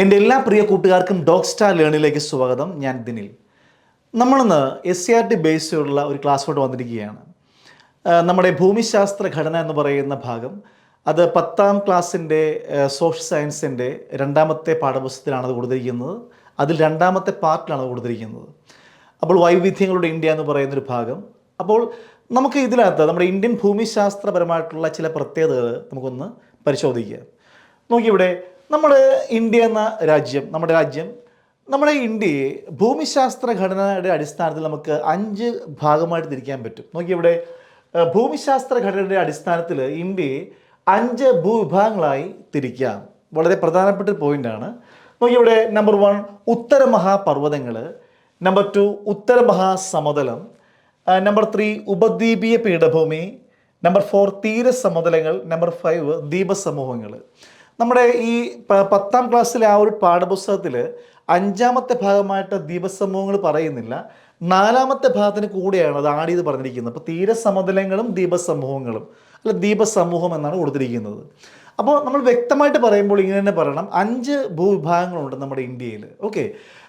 എന്റെ എല്ലാ പ്രിയ കൂട്ടുകാർക്കും ഡോഗ് സ്റ്റാർ ലേണിലേക്ക് സ്വാഗതം. ഞാൻ ദിനിൽ. നമ്മളിന്ന് എസ് സി ആർ ടി ബേസിലുള്ള ഒരു ക്ലാസ്സിലോട്ട് വന്നിരിക്കുകയാണ്. നമ്മുടെ ഭൂമിശാസ്ത്ര ഘടന എന്ന് പറയുന്ന ഭാഗം. അത് പത്താം ക്ലാസ്സിന്റെ സോഷ്യൽ സയൻസിന്റെ രണ്ടാമത്തെ പാഠപുസ്തകത്തിലാണ് അത് കൊടുത്തിരിക്കുന്നത്. അതിൽ രണ്ടാമത്തെ പാർട്ടിലാണ് അത് കൊടുത്തിരിക്കുന്നത്. അപ്പോൾ വൈവിധ്യങ്ങളുടെ ഇന്ത്യ എന്ന് പറയുന്നൊരു ഭാഗം. അപ്പോൾ നമുക്ക് ഇതിനകത്ത് നമ്മുടെ ഇന്ത്യൻ ഭൂമിശാസ്ത്രപരമായിട്ടുള്ള ചില പ്രത്യേകതകൾ നമുക്കൊന്ന് പരിശോധിക്കാം. നോക്കിയിവിടെ നമ്മൾ ഇന്ത്യ എന്ന രാജ്യം നമ്മുടെ രാജ്യം നമ്മുടെ ഇന്ത്യയെ ഭൂമിശാസ്ത്ര ഘടനയുടെ അടിസ്ഥാനത്തിൽ നമുക്ക് അഞ്ച് ഭാഗമായിട്ട് തിരിക്കാൻ പറ്റും. നോക്കി ഇവിടെ ഭൂമിശാസ്ത്ര ഘടനയുടെ അടിസ്ഥാനത്തിൽ ഇന്ത്യയെ അഞ്ച് ഭൂവിഭാഗങ്ങളായി തിരിക്കാം. വളരെ പ്രധാനപ്പെട്ട ഒരു നോക്കി ഇവിടെ നമ്പർ വൺ ഉത്തര മഹാപർവതങ്ങൾ നമ്പർ ടു ഉത്തര മഹാസമതലം. നമ്പർ ത്രീ ഉപദ്വീപീയ പീഠഭൂമി. നമ്പർ ഫോർ തീരസമതലങ്ങൾ. നമ്പർ ഫൈവ് ദ്വീപസമൂഹങ്ങൾ നമ്മുടെ ഈ പത്താം ക്ലാസ്സിലെ ആ ഒരു പാഠപുസ്തകത്തിൽ അഞ്ചാമത്തെ ഭാഗമായിട്ട് ദീപസമൂഹങ്ങൾ പറയുന്നില്ല. നാലാമത്തെ ഭാഗത്തിന് കൂടെയാണ് അത് ആഡ് ചെയ്ത് പറഞ്ഞിരിക്കുന്നത്. അപ്പോൾ തീരസമതലങ്ങളും ദീപസമൂഹങ്ങളും അല്ല ദീപസമൂഹം എന്നാണ് കൊടുത്തിരിക്കുന്നത്. അപ്പോൾ നമ്മൾ വ്യക്തമായിട്ട് പറയുമ്പോൾ ഇങ്ങനെ തന്നെ പറയണം. അഞ്ച് ഭൂവിഭാഗങ്ങളുണ്ട് നമ്മുടെ ഇന്ത്യയിൽ. ഓക്കെ.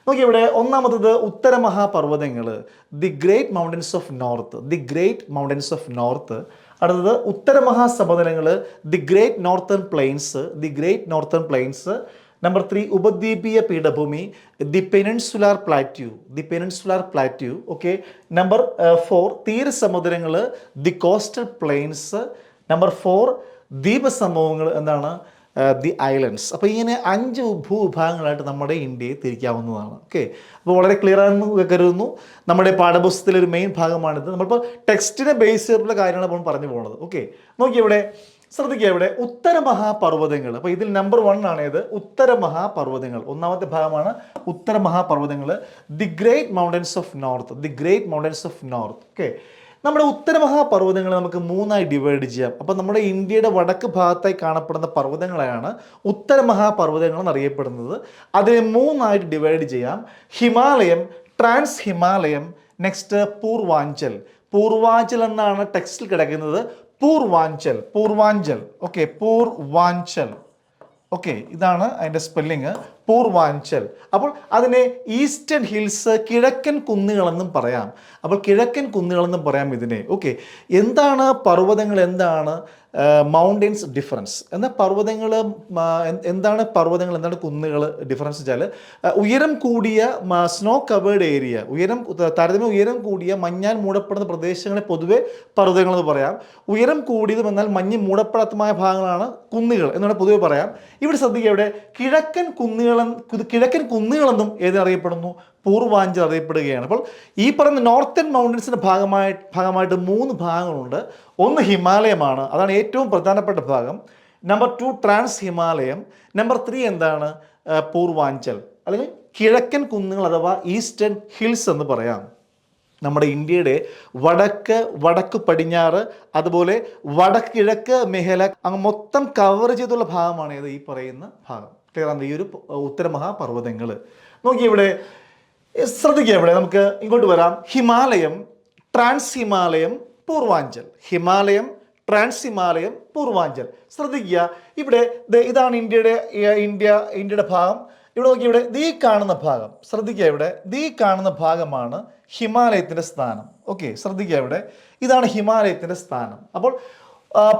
നോക്കി ഇവിടെ ഒന്നാമത്തത് ഉത്തര മഹാപർവതങ്ങൾ the great mountains of north. The great mountains of north അടുത്തത് ഉത്തര മഹാസമതലങ്ങൾ the great northern plains the great northern plains number three ഉപദ്വീപീയ പീഠഭൂമി the peninsular plateau the peninsular plateau okay number four തീരസമുദ്രങ്ങൾ the coastal plains number four ദ്വീപസമൂഹങ്ങൾ എന്താണ്? The islands അപ്പോൾ ഇങ്ങനെ അഞ്ച് ഭൂവിഭാഗങ്ങളായിട്ട് നമ്മുടെ ഇന്ത്യയെ തിരിക്കാവുന്നതാണ്. ഓക്കെ അപ്പോൾ വളരെ ക്ലിയർ ആണെന്ന് കരുതുന്നു. നമ്മുടെ പാഠപുസ്തകത്തിലെ ഒരു മെയിൻ ഭാഗമാണിത്. നമ്മളിപ്പോൾ ടെക്സ്റ്റിനെ ബേസ് ചെയ്തിട്ടുള്ള കാര്യങ്ങളാണ് പറഞ്ഞു പോകുന്നത്. ഓക്കെ നോക്കി ഇവിടെ ശ്രദ്ധിക്കുക ഇവിടെ ഉത്തര മഹാപർവതങ്ങൾ. അപ്പോൾ ഇതിൽ നമ്പർ വൺ ആണ് ഇത് ഉത്തര മഹാപർവതങ്ങൾ. ഒന്നാമത്തെ ഭാഗമാണ് ഉത്തര മഹാപർവതങ്ങൾ. The great mountains of north the great mountains of north okay നമ്മുടെ ഉത്തരമഹാപർവതങ്ങളെ നമുക്ക് മൂന്നായി ഡിവൈഡ് ചെയ്യാം. അപ്പോൾ നമ്മുടെ ഇന്ത്യയുടെ വടക്ക് ഭാഗത്തായി കാണപ്പെടുന്ന പർവതങ്ങളെയാണ് ഉത്തരമഹാപർവതങ്ങൾ എന്നറിയപ്പെടുന്നത്. അതിനെ മൂന്നായിട്ട് ഡിവൈഡ് ചെയ്യാം. Himalayam trans Himalayam next Purvanchal. Purvanchal എന്നാണ് ടെക്സ്റ്റിൽ കിടക്കുന്നത്. പൂർവാഞ്ചൽ പൂർവാഞ്ചൽ. ഓക്കെ പൂർവാഞ്ചൽ. ഓക്കെ ഇതാണ് അതിന്റെ സ്പെല്ലിങ് പൂർവാഞ്ചൽ അപ്പോൾ അതിനെ ഈസ്റ്റേൺ ഹിൽസ് കിഴക്കൻ കുന്നുകളെന്നും പറയാം. അപ്പോൾ കിഴക്കൻ കുന്നുകളെന്നും പറയാം ഇതിനെ. ഓക്കെ. എന്താണ് പർവതങ്ങൾ എന്താണ്? Mountains difference. എന്നാൽ പർവതങ്ങൾ എന്താണ് പർവതങ്ങൾ എന്താണ് കുന്നുകൾ ഡിഫറൻസ് വെച്ചാൽ ഉയരം കൂടിയ സ്നോ കവേർഡ് ഏരിയ ഉയരം താരതമ്യം ഉയരം കൂടിയ മഞ്ഞാൽ മൂടപ്പെടുന്ന പ്രദേശങ്ങളെ പൊതുവെ പർവതങ്ങൾ എന്ന് പറയാം. ഉയരം കൂടിയതും എന്നാൽ മഞ്ഞ് മൂടപ്പെടാത്തമായ ഭാഗങ്ങളാണ് കുന്നുകൾ എന്നാണ് പൊതുവെ പറയാം. ഇവിടെ ശ്രദ്ധിക്കുക ഇവിടെ കിഴക്കൻ കിഴക്കൻ കുന്നുകളെന്നും ഏതറിയപ്പെടുന്നു? പൂർവാഞ്ചൽ അറിയപ്പെടുകയാണ്. അപ്പോൾ ഈ പറയുന്ന നോർത്തേൺ മൗണ്ടൻസിന്റെ ഭാഗമായി ഭാഗമായിട്ട് മൂന്ന് ഭാഗങ്ങളുണ്ട്. ഒന്ന് ഹിമാലയമാണ്. അതാണ് ഏറ്റവും പ്രധാനപ്പെട്ട ഭാഗം. Number two trans Himalayam number three എന്താണ് പൂർവാഞ്ചൽ. അല്ലെങ്കിൽ കിഴക്കൻ കുന്നുകൾ അഥവാ ഈസ്റ്റേൺ ഹിൽസ് എന്ന് പറയാം. നമ്മുടെ ഇന്ത്യയുടെ വടക്ക് വടക്ക് പടിഞ്ഞാറ് അതുപോലെ വടക്ക് കിഴക്ക് മേഖല അങ്ങ് മൊത്തം കവർ ചെയ്തുള്ള ഭാഗമാണ് ഇത് ഈ പറയുന്ന ഭാഗം. ക്ലിയർ ഈ ഒരു ഉത്തര മഹാപർവതങ്ങൾ നോക്കി ഇവിടെ ശ്രദ്ധിക്കുക ഇവിടെ നമുക്ക് ഇങ്ങോട്ട് വരാം. ഹിമാലയം ട്രാൻസ് ഹിമാലയം പൂർവാഞ്ചൽ. ഹിമാലയം ട്രാൻസ് ഹിമാലയം പൂർവാഞ്ചൽ. ശ്രദ്ധിക്കുക ഇവിടെ ഇതാണ് ഇന്ത്യയുടെ ഇന്ത്യ ഇന്ത്യയുടെ ഭാഗം. ഇവിടെ നോക്കി ഇവിടെ ദീ കാണുന്ന ഭാഗം. ശ്രദ്ധിക്കുക ഇവിടെ ദീ കാണുന്ന ഭാഗമാണ് ഹിമാലയത്തിന്റെ സ്ഥാനം. ഓക്കെ ശ്രദ്ധിക്കുക ഇവിടെ ഇതാണ് ഹിമാലയത്തിന്റെ സ്ഥാനം. അപ്പോൾ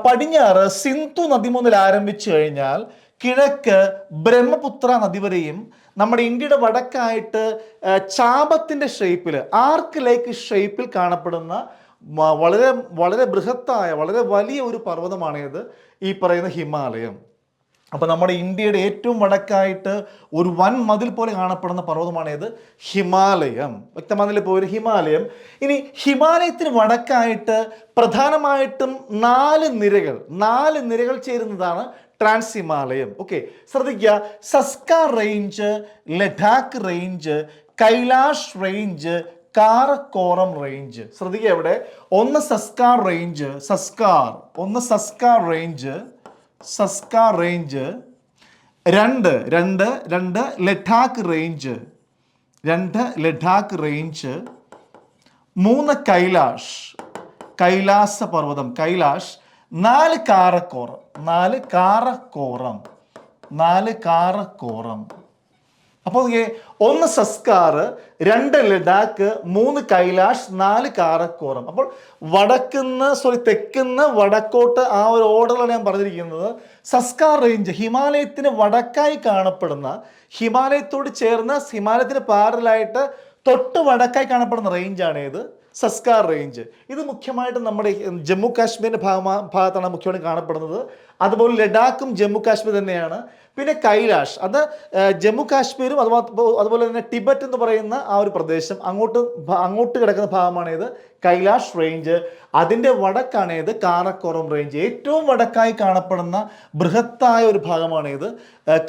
പടിഞ്ഞാറ് സിന്ധു നദി മുതൽ ആരംഭിച്ചു കഴിഞ്ഞാൽ കിഴക്ക് ബ്രഹ്മപുത്ര നദി വരെയും നമ്മുടെ ഇന്ത്യയുടെ വടക്കായിട്ട് ചാപത്തിന്റെ ഷേപ്പിൽ ആർക്ക് ലേക്ക് ഷേപ്പിൽ കാണപ്പെടുന്ന വളരെ വളരെ ബൃഹത്തായ വളരെ വലിയ ഒരു പർവതമാണേത് ഈ പറയുന്ന ഹിമാലയം. അപ്പോൾ നമ്മുടെ ഇന്ത്യയുടെ ഏറ്റവും വടക്കായിട്ട് ഒരു വൻ മതിൽ പോലെ കാണപ്പെടുന്ന പർവതമാണ് ഏത് ഹിമാലയം. വ്യക്തമാകുന്നില്ല ഇപ്പോൾ ഒരു ഹിമാലയം. ഇനി ഹിമാലയത്തിന് വടക്കായിട്ട് പ്രധാനമായിട്ടും നാല് നിരകൾ നാല് നിരകൾ ചേരുന്നതാണ് ട്രാൻസ് ഹിമാലയം ഓക്കെ ശ്രദ്ധിക്കുക. Zanskar range Ladakh range Kailash range Karakoram range. ശ്രദ്ധിക്കുക ഇവിടെ. ഒന്ന് സസ്കാർ റേഞ്ച് സസ്കാർ. ഒന്ന് സസ്കാർ റേഞ്ച് സസ്കാർ റേഞ്ച്. രണ്ട് രണ്ട് രണ്ട് ലഡാക്ക് റേഞ്ച്. രണ്ട് ലഡാക്ക് റേഞ്ച്. മൂന്ന് കൈലാഷ്. കൈലാസ പർവതം കൈലാഷ്. നാല് കാറക്കോറം നാല് കാറക്കോറം നാല് കാറക്കോറം അപ്പോൾ ഒന്ന് സസ്കാർ രണ്ട് ലഡാക്ക് മൂന്ന് കൈലാഷ് നാല് കാറക്കോറം അപ്പോൾ വടക്കുന്ന് സോറി തെക്കുന്ന് വടക്കോട്ട് ആ ഒരു ഓർഡറിലാണ് ഞാൻ പറഞ്ഞിരിക്കുന്നത്. സസ്കാർ റേഞ്ച് ഹിമാലയത്തിന് വടക്കായി കാണപ്പെടുന്ന ഹിമാലയത്തോട് ചേർന്ന് ഹിമാലയത്തിന് പാരലായിട്ട് തൊട്ട് വടക്കായി കാണപ്പെടുന്ന റേഞ്ചാണ് ഏത് സസ്കാർ റേഞ്ച്. ഇത് മുഖ്യമായിട്ടും നമ്മുടെ ജമ്മു കാശ്മീരിന്റെ ഭാഗമാ ഭാഗത്താണ് മുഖ്യമായിട്ടും കാണപ്പെടുന്നത്. അതുപോലെ ലഡാക്കും ജമ്മു കാശ്മീർ തന്നെയാണ്. പിന്നെ കൈലാഷ്. അത് ജമ്മു കാശ്മീരും അതുപോലെ അതുപോലെ തന്നെ ടിബറ്റ് എന്ന് പറയുന്ന ആ ഒരു പ്രദേശം അങ്ങോട്ട് അങ്ങോട്ട് കിടക്കുന്ന ഭാഗമാണിത്. കൈലാഷ് റേഞ്ച് അതിന്റെ വടക്കാണ് ഏത്? കാറക്കോറം റേഞ്ച് ഏറ്റവും വടക്കായി കാണപ്പെടുന്ന ബൃഹത്തായ ഒരു ഭാഗമാണ് ഏത്?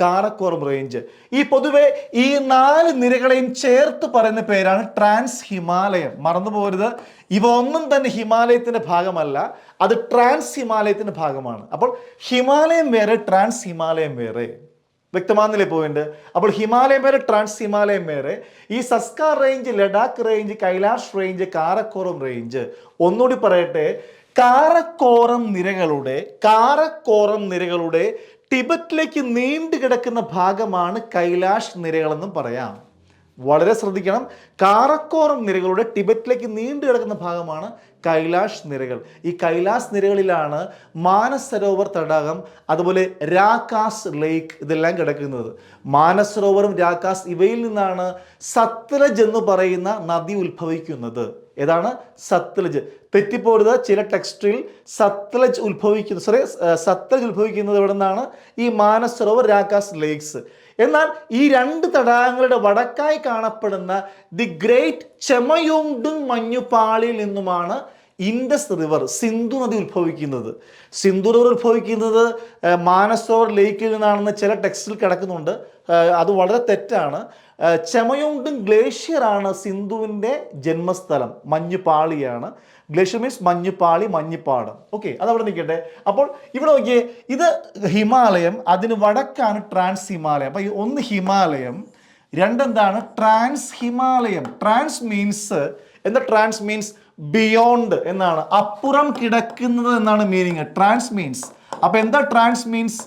കാറക്കോറം റേഞ്ച് ഈ പൊതുവെ ഈ നാല് നിരകളെയും ചേർത്ത് പറയുന്ന പേരാണ് ട്രാൻസ് ഹിമാലയം മറന്നു പോരുത് ഇവ ഒന്നും തന്നെ ഹിമാലയത്തിന്റെ ഭാഗമല്ല. അത് ട്രാൻസ് ഹിമാലയത്തിന്റെ ഭാഗമാണ്. അപ്പോൾ ഹിമാലയം വേറെ ട്രാൻസ് ഹിമാലയം വേറെ. വ്യക്തമാകുന്നില്ലേ പോയിന്റ് അപ്പോൾ ഹിമാലയം വേറെ ട്രാൻസ് ഹിമാലയം വേറെ ഈ Zanskar range Ladakh range Kailash range Karakoram range ഒന്നുകൂടി പറയട്ടെ. കാറക്കോറം നിരകളുടെ കാറക്കോറം നിരകളുടെ ടിബറ്റിലേക്ക് നീണ്ടു കിടക്കുന്ന ഭാഗമാണ് കൈലാഷ് നിരകളെന്നും പറയാം. വളരെ ശ്രദ്ധിക്കണം. കാറക്കോറം നിരകളുടെ ടിബറ്റിലേക്ക് നീണ്ടു കിടക്കുന്ന ഭാഗമാണ് കൈലാഷ് നിരകൾ. ഈ കൈലാസ് നിരകളിലാണ് മാനസരോവർ തടാകം അതുപോലെ രാകാസ് ലേക്ക് ഇതെല്ലാം കിടക്കുന്നത്. മാനസരോവറും രാകാസ് ഇവയിൽ നിന്നാണ് സത്ലജ് എന്ന് പറയുന്ന നദി ഉത്ഭവിക്കുന്നത്. ഏതാണ്? സത്ലജ്. തെറ്റിപ്പോരുത് ചില ടെക്സ്റ്റിൽ സത്ലജ് ഉത്ഭവിക്കുന്നത് സോറി സത്ലജ് ഉത്ഭവിക്കുന്നത് ഇവിടെ നിന്നാണ് ഈ മാനസരോവർ രാക്കാസ് ലേക്സ്. എന്നാൽ ഈ രണ്ട് തടാകങ്ങളുടെ വടക്കായി കാണപ്പെടുന്ന ദി ഗ്രേറ്റ് ചെമയോങ്ഡുങ് മഞ്ഞുപാളിയിൽ നിന്നുമാണ് ഇൻഡസ് റിവർ സിന്ധു നദി ഉത്ഭവിക്കുന്നത്. സിന്ധു റിവർ ഉത്ഭവിക്കുന്നത് മാനസോർ ലേക്കിൽ നിന്നാണെന്ന് ചില ടെക്സ്റ്റിൽ കിടക്കുന്നുണ്ട്. അത് വളരെ തെറ്റാണ്. ചെമയുണ്ടും ഗ്ലേഷ്യറാണ് സിന്ധുവിന്റെ ജന്മസ്ഥലം. മഞ്ഞുപാളിയാണ്. ഗ്ലേഷ്യർ മീൻസ് മഞ്ഞുപാളി മഞ്ഞുപാടം. ഓക്കെ അതവിടെ നിൽക്കട്ടെ. അപ്പോൾ ഇവിടെ നോക്കിയേ ഇത് ഹിമാലയം അതിന് വടക്കാണ് ട്രാൻസ് ഹിമാലയം അപ്പോൾ ഒന്ന് ഹിമാലയം രണ്ടെന്താണ്? ട്രാൻസ് ഹിമാലയം ട്രാൻസ് മീൻസ് എന്താ ട്രാൻസ് മീൻസ് ബിയോണ്ട് എന്നാണ്. അപ്പുറം കിടക്കുന്നത് എന്നാണ് മീനിങ് ട്രാൻസ് മീൻസ് അപ്പൊ എന്താ ട്രാൻസ് മീൻസ്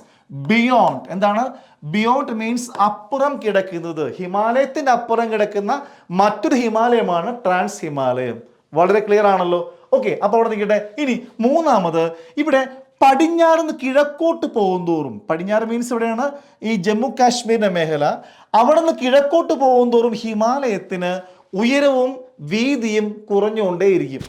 ബിയോണ്ട് എന്താണ്? ബിയോണ്ട് മീൻസ് അപ്പുറം കിടക്കുന്നത്. ഹിമാലയത്തിന്റെ അപ്പുറം കിടക്കുന്ന മറ്റൊരു ഹിമാലയമാണ് ട്രാൻസ് ഹിമാലയം. വളരെ ക്ലിയർ ആണല്ലോ? ഓക്കെ അപ്പോൾ അവിടെ നിൽക്കട്ടെ. ഇനി മൂന്നാമത് ഇവിടെ പടിഞ്ഞാറ് നിന്ന് കിഴക്കോട്ട് പോകുന്തോറും. പടിഞ്ഞാറ് മീൻസ് ഇവിടെയാണ് ഈ ജമ്മു കാശ്മീരിന്റെ മേഖല. അവിടെ നിന്ന് കിഴക്കോട്ട് പോകുന്തോറും ഹിമാലയത്തിന് ഉയരവും വീതിയും കുറഞ്ഞുകൊണ്ടേയിരിക്കും.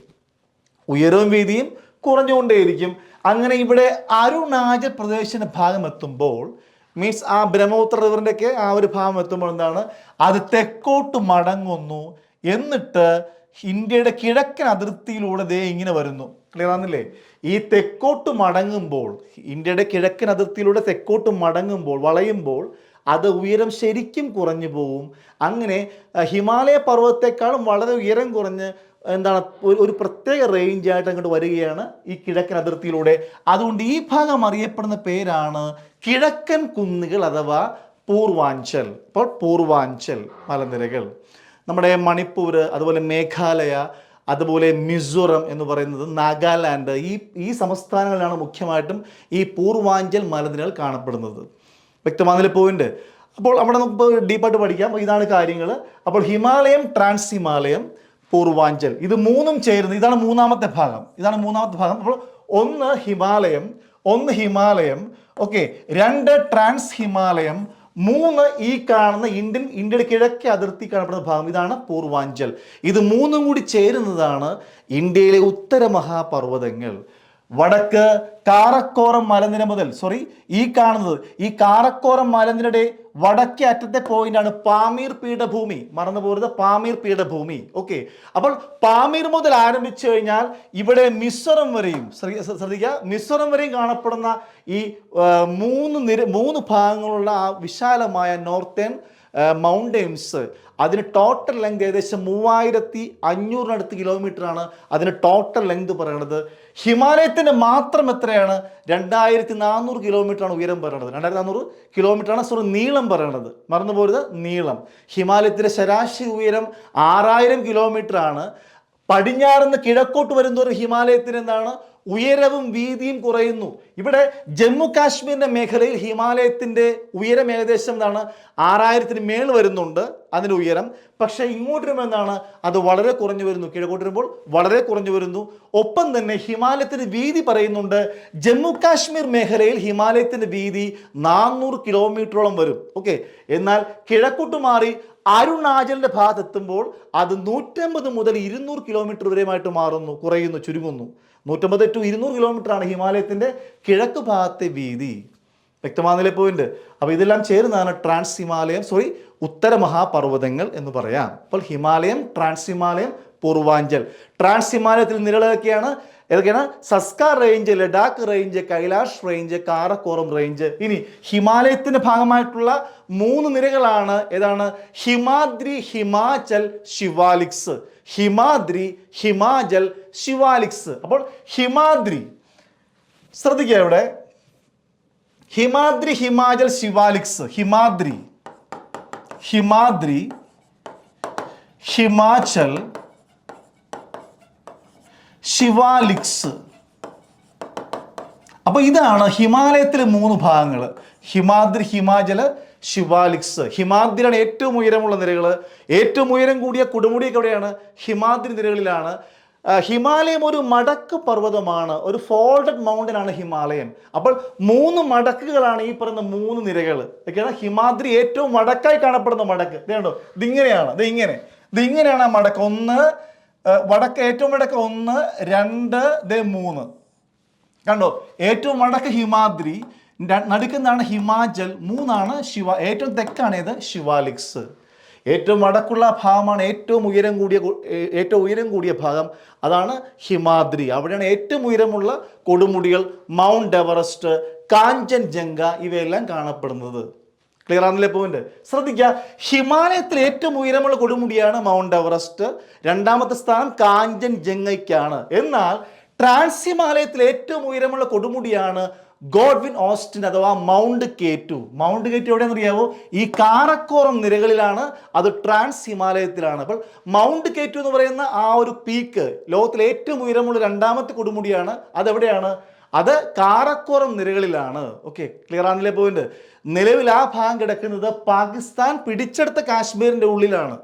ഉയരവും വീതിയും കുറഞ്ഞുകൊണ്ടേയിരിക്കും. അങ്ങനെ ഇവിടെ അരുണാചൽ പ്രദേശിന്റെ ഭാഗം എത്തുമ്പോൾ മീൻസ് ആ ബ്രഹ്മപുത്ര റിവറിന്റെയൊക്കെ ആ ഒരു ഭാഗം എത്തുമ്പോൾ എന്താണ്? അത് തെക്കോട്ട് മടങ്ങുന്നു. എന്നിട്ട് ഇന്ത്യയുടെ കിഴക്കൻ അതിർത്തിയിലൂടെ ദേ ഇങ്ങനെ വരുന്നു. ക്ലിയർ ആണെന്നില്ലേ ഈ തെക്കോട്ട് മടങ്ങുമ്പോൾ ഇന്ത്യയുടെ കിഴക്കൻ അതിർത്തിയിലൂടെ തെക്കോട്ട് മടങ്ങുമ്പോൾ വളയുമ്പോൾ അത് ഉയരം ശരിക്കും കുറഞ്ഞു പോവും. അങ്ങനെ ഹിമാലയ പർവതത്തെക്കാളും വളരെ ഉയരം കുറഞ്ഞ് എന്താണ് ഒരു പ്രത്യേക റേഞ്ചായിട്ട് അങ്ങോട്ട് വരികയാണ് ഈ കിഴക്കൻ അതിർത്തിയിലൂടെ. അതുകൊണ്ട് ഈ ഭാഗം അറിയപ്പെടുന്ന പേരാണ് കിഴക്കൻ കുന്നുകൾ അഥവാ പൂർവാഞ്ചൽ. ഇപ്പോൾ പൂർവാഞ്ചൽ മലനിരകൾ. നമ്മുടെ മണിപ്പൂർ അതുപോലെ മേഘാലയ അതുപോലെ മിസോറം എന്ന് പറയുന്നത് നാഗാലാൻഡ്. ഈ ഈ സംസ്ഥാനങ്ങളിലാണ് മുഖ്യമായിട്ടും ഈ പൂർവാഞ്ചൽ മലനിരകൾ കാണപ്പെടുന്നത്. വ്യക്തമാകുന്നില്ല പോയിന്റ്. അപ്പോൾ അവിടെ നമുക്ക് ഡീപ്പായിട്ട് പഠിക്കാം. ഇതാണ് കാര്യങ്ങൾ. അപ്പോൾ ഹിമാലയം ട്രാൻസ് ഹിമാലയം പൂർവാഞ്ചൽ. ഇത് മൂന്നും ചേരുന്നത് ഇതാണ് മൂന്നാമത്തെ ഭാഗം. ഇതാണ് മൂന്നാമത്തെ ഭാഗം. അപ്പോൾ ഒന്ന് ഹിമാലയം ഒന്ന് ഹിമാലയം. ഓക്കെ. രണ്ട് ട്രാൻസ് ഹിമാലയം മൂന്ന് ഈ കാണുന്ന ഇന്ത്യൻ ഇന്ത്യയുടെ കിഴക്കേ അതിർത്തി കാണപ്പെടുന്ന ഭാഗം. ഇതാണ് പൂർവാഞ്ചൽ. ഇത് മൂന്നും കൂടി ചേരുന്നതാണ് ഇന്ത്യയിലെ ഉത്തര മഹാപർവതങ്ങൾ. വടക്ക് കാറക്കോറം മലനിര മുതൽ സോറി ഈ കാണുന്നത് ഈ കാറക്കോറം മലനിരയുടെ വടക്കേ അറ്റത്തെ പോയിന്റാണ് പാമീർ പീഠഭൂമി. മറന്നു പോരുത് പാമീർ പീഠഭൂമി. ഓക്കെ അപ്പോൾ പാമീർ മുതൽ ആരംഭിച്ചു കഴിഞ്ഞാൽ ഇവിടെ മിസോറം വരെയും ശ്രദ്ധിക്കുക മിസോറം വരെയും കാണപ്പെടുന്ന ഈ മൂന്ന് നിര മൂന്ന് ഭാഗങ്ങളുള്ള ആ വിശാലമായ നോർത്തേൺ മൗണ്ടെയിൻസ് അതിന് ടോട്ടൽ ലെങ്ത് ഏകദേശം മൂവായിരത്തി അഞ്ഞൂറിനടുത്ത് കിലോമീറ്റർ ആണ്. അതിന് ടോട്ടൽ ലെങ്ത് പറയണത്. ഹിമാലയത്തിന്റെ മാത്രം എത്രയാണ്? രണ്ടായിരത്തി നാനൂറ് കിലോമീറ്റർ ആണ് ഉയരം പറയണത്. രണ്ടായിരത്തി നാനൂറ് കിലോമീറ്റർ ആണ് സോറി നീളം പറയണത്. മറന്നു പോരുത് നീളം. ഹിമാലയത്തിന്റെ ശരാശരി ഉയരം ആറായിരം കിലോമീറ്റർ ആണ്. പടിഞ്ഞാറുനിന്ന് കിഴക്കോട്ട് വരുന്നതോറും ഹിമാലയത്തിന് എന്താണ് ഉയരവും വീതിയും കുറയുന്നു. ഇവിടെ ജമ്മു കാശ്മീരിന്റെ മേഖലയിൽ ഹിമാലയത്തിന്റെ ഉയരം ഏകദേശം എന്താണ്? ആറായിരത്തിന് മേൽ വരുന്നുണ്ട് അതിന്റെ ഉയരം. പക്ഷേ ഇങ്ങോട്ട് വരുമ്പോൾ എന്താണ് അത് വളരെ കുറഞ്ഞു വരുന്നു. കിഴക്കോട്ട് വരുമ്പോൾ വളരെ കുറഞ്ഞു വരുന്നു. ഒപ്പം തന്നെ ഹിമാലയത്തിന്റെ വീതി പറയുന്നുണ്ട്. ജമ്മു കാശ്മീർ മേഖലയിൽ ഹിമാലയത്തിന്റെ വീതി നാനൂറ് കിലോമീറ്ററോളം വരും. ഓക്കെ? എന്നാൽ കിഴക്കോട്ട് മാറി അരുണാചലിന്റെ ഭാഗത്ത് എത്തുമ്പോൾ അത് നൂറ്റമ്പത് മുതൽ ഇരുന്നൂറ് കിലോമീറ്റർ വരെയുമായിട്ട് മാറുന്നു കുറയുന്നു ചുരുങ്ങുന്നു. നൂറ്റമ്പത് ടു ഇരുന്നൂറ് കിലോമീറ്റർ ആണ് ഹിമാലയത്തിന്റെ കിഴക്ക് ഭാഗത്തെ വീതി. വ്യക്തമാകുന്നില്ലേ പോയിന്റ് അപ്പോൾ ഇതെല്ലാം ചേരുന്നതാണ് ട്രാൻസ് ഹിമാലയം സോറി ഉത്തര മഹാപർവതങ്ങൾ എന്ന് പറയാം. അപ്പോൾ ഹിമാലയം ട്രാൻസ് ഹിമാലയം പൂർവാഞ്ചൽ. ട്രാൻസ് ഹിമാലയത്തിൽ നിരകളൊക്കെയാണ് ഏതൊക്കെയാണ്? Zanskar range Ladakh range Kailash range Karakoram range ഇനി ഹിമാലയത്തിന്റെ ഭാഗമായിട്ടുള്ള മൂന്ന് നിരകളാണ് ഏതാണ്? ഹിമാദ്രി ഹിമാചൽ ശിവാലിക്സ്. ഹിമാദ്രി ഹിമാചൽ ശിവാലിക്സ്. അപ്പോൾ ഹിമാദ്രി ശ്രദ്ധിക്കുക ഇവിടെ. ഹിമാദ്രി ഹിമാചൽ ശിവാലിക്സ്. ഹിമാദ്രി ഹിമാദ്രി ഹിമാചൽ ശിവാലിക്സ് അപ്പൊ ഇതാണ് ഹിമാലയത്തിലെ മൂന്ന് ഭാഗങ്ങൾ. ഹിമാദ്രി ഹിമാചൽ ശിവാലിക്സ് ഹിമാദ്രിയാണ് ഏറ്റവും ഉയരമുള്ള നിരകൾ ഏറ്റവും ഉയരം കൂടിയ കൊടുമുടിയൊക്കെ എവിടെയാണ്? ഹിമാദ്രി നിരകളിലാണ്. ഹിമാലയം ഒരു മടക്ക് പർവതമാണ്. ഒരു ഫോൾഡഡ് മൗണ്ടൻ ആണ് ഹിമാലയം. അപ്പോൾ മൂന്ന് മടക്കുകളാണ് ഈ പറയുന്ന മൂന്ന് നിരകൾ. ഒക്കെയാണ് ഹിമാദ്രി ഏറ്റവും വടക്കായി കാണപ്പെടുന്ന മടക്ക്. ഇതേണ്ടോ ഇതിങ്ങനെയാണ്. ഇത് ഇങ്ങനെ ഇത് ഇങ്ങനെയാണ് ആ മടക്ക്. ഒന്ന് വടക്ക് ഏറ്റവും വടക്ക് ഒന്ന് രണ്ട് ദേ മൂന്ന്. കണ്ടോ? ഏറ്റവും വടക്ക് ഹിമാദ്രി നടുക്കുന്നതാണ് ഹിമാചൽ മൂന്നാണ് ശിവ ഏറ്റവും തെക്കാണ് ഏത്? ശിവാലിക്സ്. ഏറ്റവും വടക്കുള്ള ഭാഗമാണ് ഏറ്റവും ഉയരം കൂടിയ ഏറ്റവും ഉയരം കൂടിയ ഭാഗം അതാണ് ഹിമാദ്രി. അവിടെയാണ് ഏറ്റവും ഉയരമുള്ള കൊടുമുടികൾ മൗണ്ട് എവറസ്റ്റ് കാഞ്ചൻജംഗ ഇവയെല്ലാം കാണപ്പെടുന്നത്. ക്ലിയർ ആണല്ലേ പോയിന്റ് ശ്രദ്ധിക്കുക. ഹിമാലയത്തിൽ ഏറ്റവും ഉയരമുള്ള കൊടുമുടിയാണ് മൗണ്ട് എവറസ്റ്റ് രണ്ടാമത്തെ സ്ഥാനം കാഞ്ചൻ ജംഗയ്ക്കാണ്. എന്നാൽ ട്രാൻസ് ഹിമാലയത്തിൽ ഏറ്റവും ഉയരമുള്ള കൊടുമുടിയാണ് ഗോഡ്വിൻ ഓസ്റ്റിൻ അഥവാ mount K two mount K two എവിടെയെന്ന് അറിയാവോ ഈ കാറക്കോറം നിരകളിലാണ് അത് ട്രാൻസ് ഹിമാലയത്തിലാണ് അപ്പോൾ മൗണ്ട് കേറ്റു എന്ന് പറയുന്ന ആ ഒരു പീക്ക് ലോകത്തിലെ ഏറ്റവും ഉയരമുള്ള രണ്ടാമത്തെ കൊടുമുടിയാണ് അതെവിടെയാണ്? അത് കാറക്കോറം നിരകളിലാണ്. ഓക്കെ ക്ലിയർ ആണല്ലേ പോയിന്റ് നിലവിൽ ആ ഭാഗം കിടക്കുന്നത് പാകിസ്ഥാൻ പിടിച്ചെടുത്ത കാശ്മീരിന്റെ ഉള്ളിലാണ്.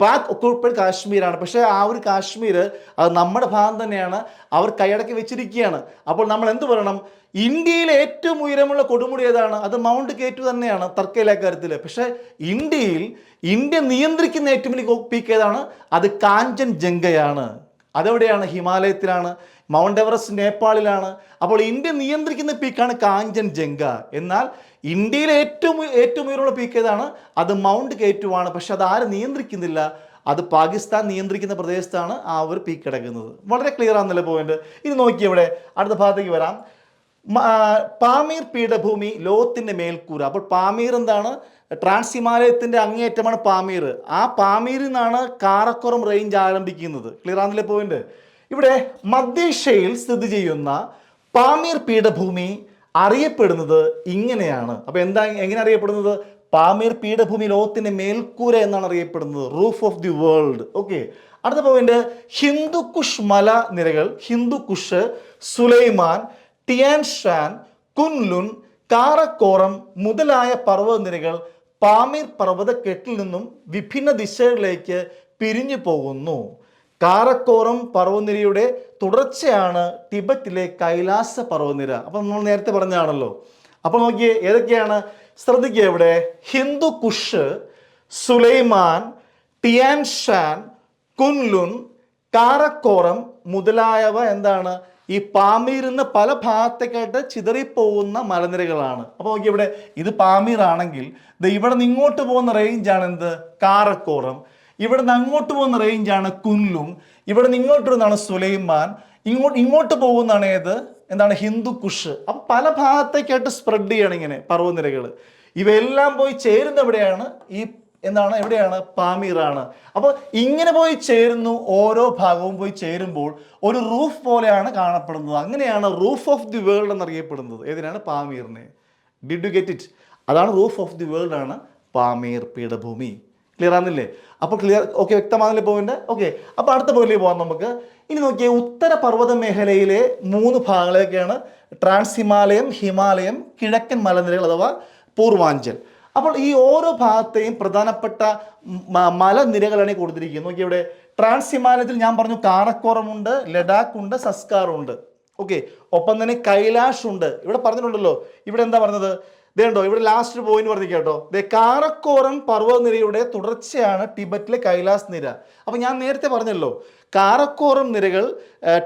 പാക് ഒക്കുപ്പൈഡ് കാശ്മീരാണ്. പക്ഷേ ആ ഒരു കാശ്മീർ അത് നമ്മുടെ ഭാഗം തന്നെയാണ്. അവർ കൈയടക്കി വെച്ചിരിക്കുകയാണ്. അപ്പോൾ നമ്മൾ എന്ത് പറയണം? ഇന്ത്യയിലെ ഏറ്റവും ഉയരമുള്ള കൊടുമുടി ഏതാണ്? അത് മൗണ്ട് കേറ്റു തന്നെയാണ് തർക്കയിലെ കാര്യത്തിൽ പക്ഷേ ഇന്ത്യയിൽ ഇന്ത്യ നിയന്ത്രിക്കുന്ന ഏറ്റവും വലിയ പീക്ക് ഏതാണ്? അത് കാഞ്ചൻ ജംഗയാണ് അതെവിടെയാണ്? ഹിമാലയത്തിലാണ്. മൗണ്ട് എവറസ്റ്റ് നേപ്പാളിലാണ്. അപ്പോൾ ഇന്ത്യ നിയന്ത്രിക്കുന്ന പീക്കാണ് കാഞ്ചൻ ജംഗ എന്നാൽ ഇന്ത്യയിലെ ഏറ്റവും ഏറ്റവും ഉയരമുള്ള പീക്ക് ഏതാണ്? അത് മൗണ്ട് കേറ്റുവാണ് പക്ഷെ അത് ആര് നിയന്ത്രിക്കുന്നില്ല. അത് പാകിസ്ഥാൻ നിയന്ത്രിക്കുന്ന പ്രദേശത്താണ് ആ ഒരു പീക്ക് കിടക്കുന്നത്. വളരെ ക്ലിയർ ആണെന്നല്ലേ പോയിന്റ് ഇത് നോക്കി ഇവിടെ. അടുത്ത ഭാഗത്തേക്ക് വരാം. പാമീർ പീഠഭൂമി ലോകത്തിന്റെ മേൽക്കൂര. അപ്പോൾ പാമീർ എന്താണ്? ട്രാൻസ് ഹിമാലയത്തിന്റെ അങ്ങേയറ്റമാണ് പാമീർ. ആ പാമീരിൽ നിന്നാണ് കാറക്കുറം റേഞ്ച് ആരംഭിക്കുന്നത്. ക്ലിയർ ആണെന്നില്ലേ പോയിന്റ് ഇവിടെ മധ്യേഷ്യയിൽ സ്ഥിതി ചെയ്യുന്ന പാമീർ പീഠഭൂമി അറിയപ്പെടുന്നത് ഇങ്ങനെയാണ്. അപ്പോൾ എന്താ എങ്ങനെ അറിയപ്പെടുന്നത്? പാമീർ പീഠഭൂമി ലോകത്തിന്റെ മേൽക്കൂര എന്നാണ് അറിയപ്പെടുന്നത്. Roof of the world okay അടുത്ത പോയിന്റ് ഹിന്ദുക്കുഷ് മല നിരകൾ ഹിന്ദുക്കുഷ് സുലൈമാൻ ടിയാൻഷാൻ കുൻലുൻ കാറക്കോറം മുതലായ പർവതനിരകൾ പാമീർ പർവതക്കെട്ടിൽ നിന്നും വിഭിന്ന ദിശകളിലേക്ക് പിരിഞ്ഞു പോകുന്നു. കാറക്കോറം പർവനിരയുടെ തുടർച്ചയാണ് ടിബറ്റിലെ കൈലാസ പർവനിര. അപ്പം നമ്മൾ നേരത്തെ പറഞ്ഞാണല്ലോ അപ്പോൾ നോക്കിയേ ഏതൊക്കെയാണ്? ശ്രദ്ധിക്കുക ഇവിടെ. ഹിന്ദു കുഷ് സുലൈമാൻ ടിയാൻ ഷാൻ കുൻലുൻ കാറക്കോറം മുതലായവ എന്താണ്? ഈ പാമീറിന്ന് പല ഭാഗത്തേക്കായിട്ട് ചിതറിപ്പോകുന്ന മലനിരകളാണ്. അപ്പോൾ നോക്കി ഇവിടെ ഇത് ദേ ഇവിടെ നിന്ന് ഇങ്ങോട്ട് പോകുന്ന റേഞ്ചാണ് എന്ത്? കാറക്കോറം ഇവിടെ നിന്ന് അങ്ങോട്ട് പോകുന്ന റേഞ്ചാണ് കുല്ലും ഇവിടെ നിന്ന് ഇങ്ങോട്ട് വരുന്നതാണ് സുലൈമാൻ. ഇങ്ങോട്ട് ഇങ്ങോട്ട് പോകുന്നതാണ് ഏത്? എന്താണ് ഹിന്ദു കുഷ്. അപ്പം പല ഭാഗത്തേക്കായിട്ട് സ്പ്രെഡ് ചെയ്യണം ഇങ്ങനെ പർവനിരകൾ ഇവയെല്ലാം പോയി ചേരുന്ന എവിടെയാണ്? ഈ എന്താണ്? എവിടെയാണ്? പാമീറാണ്. അപ്പോൾ ഇങ്ങനെ പോയി ചേരുന്നു ഓരോ ഭാഗവും പോയി ചേരുമ്പോൾ ഒരു റൂഫ് പോലെയാണ് കാണപ്പെടുന്നത്. അങ്ങനെയാണ് റൂഫ് ഓഫ് ദി വേൾഡ് എന്നറിയപ്പെടുന്നത്. ഏതിനാണ്? പാമീറിനെ. ഡിഡ് യു ഗെറ്റ് ഇറ്റ് അതാണ് റൂഫ് ഓഫ് ദി വേൾഡ് ആണ് പാമീർ പീഠഭൂമി. ക്ലിയർ ആകുന്നില്ലേ അപ്പോൾ ക്ലിയർ ഓക്കെ വ്യക്തമാകുന്നില്ലേ പോയിന്റ് ഓക്കെ അപ്പോൾ അടുത്ത പോയിന്റിലേക്ക് പോകാം നമുക്ക്. ഇനി നോക്കിയേ ഉത്തര പർവത മേഖലയിലെ മൂന്ന് ഭാഗങ്ങളൊക്കെയാണ് ട്രാൻസ് ഹിമാലയം ഹിമാലയം കിഴക്കൻ മലനിരകൾ അഥവാ പൂർവാഞ്ചൽ. അപ്പോൾ ഈ ഓരോ ഭാഗത്തെയും പ്രധാനപ്പെട്ട മലനിരകളാണ് കൊടുത്തിരിക്കുന്നത്. നോക്കി ഇവിടെ ട്രാൻസ് ഹിമാലയത്തിൽ ഞാൻ പറഞ്ഞു കാറക്കോറമുണ്ട് ലഡാക്ക് ഉണ്ട് സസ്കാർ ഉണ്ട് ഓക്കെ ഒപ്പം തന്നെ കൈലാഷ് ഉണ്ട് ഇവിടെ പറഞ്ഞിട്ടുണ്ടല്ലോ. ഇവിടെ എന്താ പറഞ്ഞത്? ഇതേണ്ടോ? ഇവിടെ ലാസ്റ്റ് പോയിന്റ് പറഞ്ഞു കേട്ടോ. ദേ കാറക്കോറം പർവതനിരയുടെ തുടർച്ചയാണ് ടിബറ്റിലെ കൈലാസ് നിര. അപ്പൊ ഞാൻ നേരത്തെ പറഞ്ഞല്ലോ കാറക്കോറം നിരകൾ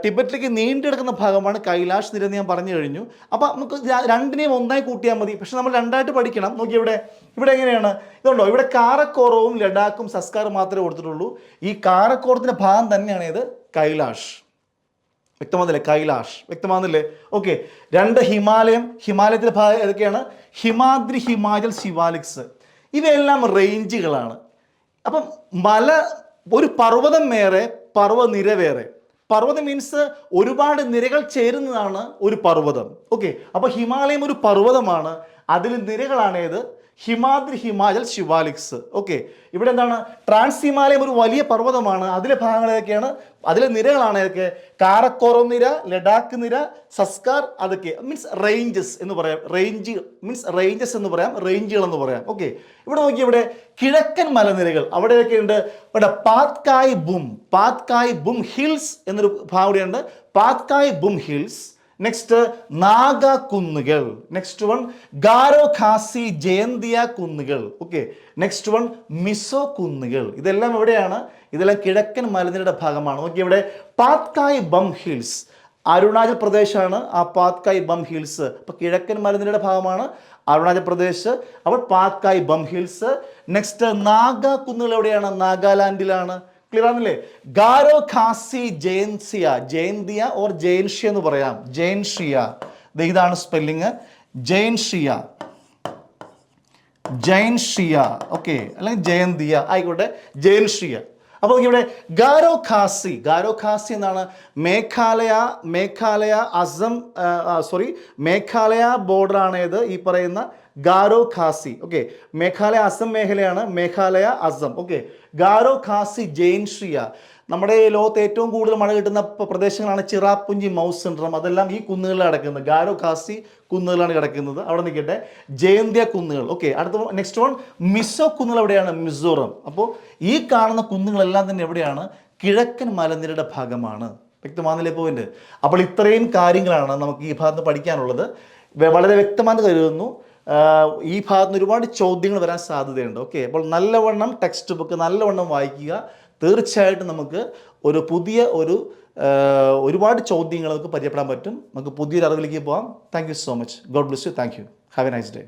ടിബറ്റിലേക്ക് നീണ്ടെടുക്കുന്ന ഭാഗമാണ് കൈലാഷ് നിര എന്ന് ഞാൻ പറഞ്ഞു കഴിഞ്ഞു. അപ്പൊ നമുക്ക് രണ്ടിനെയും ഒന്നായി കൂട്ടിയാൽ മതി. പക്ഷെ നമ്മൾ രണ്ടായിട്ട് പഠിക്കണം. നോക്കി ഇവിടെ ഇവിടെ എങ്ങനെയാണ്? ഇതുണ്ടോ? ഇവിടെ കാറക്കോറവും ലഡാക്കും സസ്കാറും മാത്രമേ കൊടുത്തിട്ടുള്ളൂ. ഈ കാറക്കോറത്തിന്റെ ഭാഗം തന്നെയാണ് ഇത് കൈലാഷ്. വ്യക്തമാകുന്നില്ലേ? കൈലാഷ്. വ്യക്തമാകുന്നില്ലേ? ഓക്കെ രണ്ട് ഹിമാലയം ഹിമാലയത്തിലെ ഭാഗം ഏതൊക്കെയാണ്? ഹിമാദ്രി ഹിമാചൽ ശിവാലിക്സ്. ഇവയെല്ലാം റേഞ്ചുകളാണ് അപ്പം മല ഒരു പർവതം വേറെ പർവനിര വേറെ. പർവതം മീൻസ് ഒരുപാട് നിരകൾ ചേരുന്നതാണ് ഒരു പർവതം. ഓക്കെ അപ്പോൾ ഹിമാലയം ഒരു പർവതമാണ്. അതിൽ നിരകളാണേത് ഹിമാദ്രി ഹിമാചൽ ശിവാലിക്സ്. ഓക്കെ ഇവിടെ എന്താണ്? ട്രാൻസ് ഹിമാലയം ഒരു വലിയ പർവതമാണ്. അതിലെ ഭാഗങ്ങൾ ഏതൊക്കെയാണ്? അതിലെ നിരകളാണ് ഏതൊക്കെ? കാറക്കോറം നിര ലഡാക്ക് നിര സസ്കാർ അതൊക്കെ. മീൻസ് റേഞ്ചസ് എന്ന് പറയാം. റേഞ്ച് മീൻസ് റേഞ്ചസ് എന്ന് പറയാം. റേഞ്ചുകൾ എന്ന് പറയാം. ഓക്കെ ഇവിടെ നോക്കി ഇവിടെ കിഴക്കൻ മലനിരകൾ. അവിടെയൊക്കെ ഉണ്ട് ഇവിടെ പാത്കായ് ബും. പാത്കായ് ബും ഹിൽസ് എന്നൊരു ഭാഗം ഇവിടെയുണ്ട് പാത്കായ് ബും ഹിൽസ്. നെക്സ്റ്റ് നാഗ കുന്നുകൾ നെക്സ്റ്റ് വൺ ഗാരോ ഖാസി ജയന്തിയ കുന്നുകൾ. ഓക്കെ നെക്സ്റ്റ് വൺ മിസോ കുന്നുകൾ ഇതെല്ലാം എവിടെയാണ്? ഇതെല്ലാം കിഴക്കൻ മലനിരയുടെ ഭാഗമാണ്. നോക്കി ഇവിടെ പാത്കായ് ബം ഹിൽസ്. അരുണാചൽ പ്രദേശാണ് ആ പാത്കായ് ബം ഹിൽസ്. അപ്പോൾ കിഴക്കൻ മലനിരയുടെ ഭാഗമാണ് അരുണാചൽ പ്രദേശ്. അപ്പോൾ പാത്കായ് ബം ഹിൽസ്. നെക്സ്റ്റ് നാഗ കുന്നുകൾ എവിടെയാണ്? നാഗാലാൻഡിലാണ്. ക്ലിയർ ആണല്ലേ ഗാരോ ഖാസി ജയൻസിയ ജയന്തിയ ഓർ ജയൻഷ്യ എന്ന് പറയാം. ജയൻഷിയ. ഇതാണ് സ്പെല്ലിങ് ജയൻഷിയ. ജയൻഷിയ. ഓക്കെ അല്ലെങ്കിൽ ജയന്തിയ. ആയിക്കോട്ടെ. ജയൻഷിയ. അപ്പോൾ ഇവിടെ ഗാരോ ഖാസി. ഗാരോ ഖാസി എന്നാണ് മേഘാലയ മേഘാലയ അസം സോറി മേഘാലയ ബോർഡറാണ് ഏത്? ഈ പറയുന്ന ഗാരോ ഖാസി. ഓക്കെ മേഘാലയ അസം മേഖലയാണ് മേഘാലയ അസം. ഓക്കെ ഗാരോ ഖാസി ജെയിൻഷ്രിയ നമ്മുടെ ലോകത്ത് ഏറ്റവും കൂടുതൽ മഴ കിട്ടുന്ന പ്രദേശങ്ങളാണ് ചിറാപ്പുഞ്ചി മൗസ് സെൻട്രം അതെല്ലാം ഈ കുന്നുകളിലാണ് കിടക്കുന്നത്. ഗാരോ ഖാസി കുന്നുകളാണ് കിടക്കുന്നത്. അവിടെ നിൽക്കട്ടെ. ജയന്തിയ കുന്നുകൾ. ഓക്കെ അടുത്ത നെക്സ്റ്റ് വൺ മിസോ കുന്നുകൾ എവിടെയാണ്? മിസോറം. അപ്പോൾ ഈ കാണുന്ന കുന്നുകളെല്ലാം തന്നെ എവിടെയാണ്? കിഴക്കൻ മലനിരയുടെ ഭാഗമാണ്. വ്യക്തമാകുന്നില്ലേ പോയിന്റ് അപ്പോൾ ഇത്രയും കാര്യങ്ങളാണ് നമുക്ക് ഈ ഭാഗത്ത് പഠിക്കാനുള്ളത്. വളരെ വ്യക്തമായി കരുതുന്നു ഈ ഭാഗത്ത് നിന്ന് ഒരുപാട് ചോദ്യങ്ങൾ വരാൻ സാധ്യതയുണ്ട്. ഓക്കെ അപ്പോൾ നല്ലവണ്ണം ടെക്സ്റ്റ് ബുക്ക് നല്ലവണ്ണം വായിക്കുക. തീർച്ചയായിട്ടും നമുക്ക് ഒരു പുതിയ ഒരു ഒരുപാട് ചോദ്യങ്ങൾ നമുക്ക് പരിചയപ്പെടാൻ പറ്റും. നമുക്ക് പുതിയൊരു അറിവിലേക്ക് പോകാം. Thank you so much god bless you thank you have a nice day